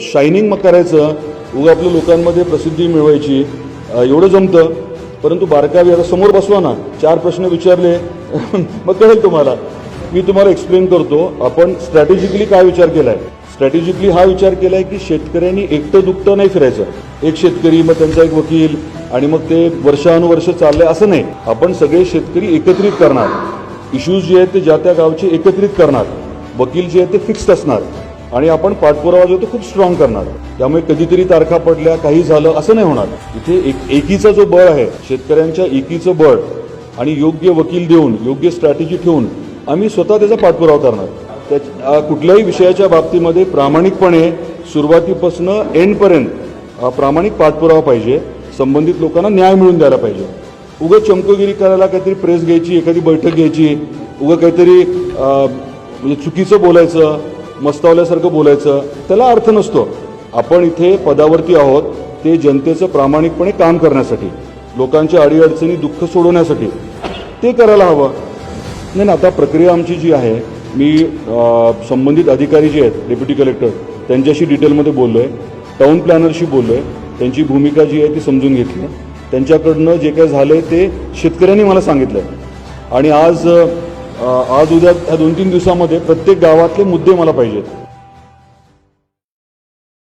Shining मग करायचं उगा आपल्या लोकांमध्ये प्रसिद्धी मिळवायची एवढं जमतं. परंतु बारकावी आता समोर बसवा ना चार प्रश्न विचारले मग कळेल तुम्हाला. मी तुम्हाला एक्सप्लेन करतो आपण स्ट्रॅटेजिकली काय विचार केलाय? स्ट्रॅटेजिकली हा विचार केलाय की शेतकऱ्यांनी एकटं दुखतं नाही फिरायचं. एक शेतकरी मग त्यांचा एक वकील आणि मग ते वर्षानुवर्ष चाललंय असं नाही. आपण सगळे शेतकरी एकत्रित करणार. इश्यूज जे आहेत ते ज्या त्या गावचे एकत्रित करणार. वकील जे आहेत ते फिक्स्ड असणार. आणि आपण पाठपुरावा जो तो खूप स्ट्रॉंग करणार. त्यामुळे कधीतरी तारखा पडल्या काही झालं असं नाही होणार. इथे एक एकीचा जो बळ आहे शेतकऱ्यांच्या एकीचं बळ आणि योग्य वकील देऊन योग्य स्ट्रॅटेजी ठेवून आम्ही स्वतः त्याचा पाठपुरावा करणार. त्या कुठल्याही विषयाच्या बाबतीमध्ये प्रामाणिकपणे सुरुवातीपासून एंडपर्यंत प्रामाणिक पाठपुरावा पाहिजे. संबंधित लोकांना न्याय मिळून द्यायला पाहिजे. उगं चमकोगिरी करायला काहीतरी प्रेस घ्यायची एखादी बैठक घ्यायची उगं काहीतरी म्हणजे चुकीचं बोलायचं मस्तावल्यासारखं बोलायचं त्याला अर्थ नसतो. आपण इथे पदावरती आहोत ते जनतेचं प्रामाणिकपणे काम करण्यासाठी लोकांच्या अडीअडचणी दुःख सोडवण्यासाठी. ते करायला हवं. नाही ना आता प्रक्रिया आमची जी आहे मी संबंधित अधिकारी जे आहेत डेप्युटी कलेक्टर त्यांच्याशी डिटेलमध्ये बोललो आहे टाऊन प्लॅनरशी बोललो आहे त्यांची भूमिका जी आहे ती समजून घेतली. त्यांच्याकडनं जे काय झालं आहे ते शेतकऱ्यांनी मला सांगितलं आहे आणि आज आज उद्या ह्या दोन तीन दिवसामध्ये प्रत्येक गावातले मुद्दे मला पाहिजेत.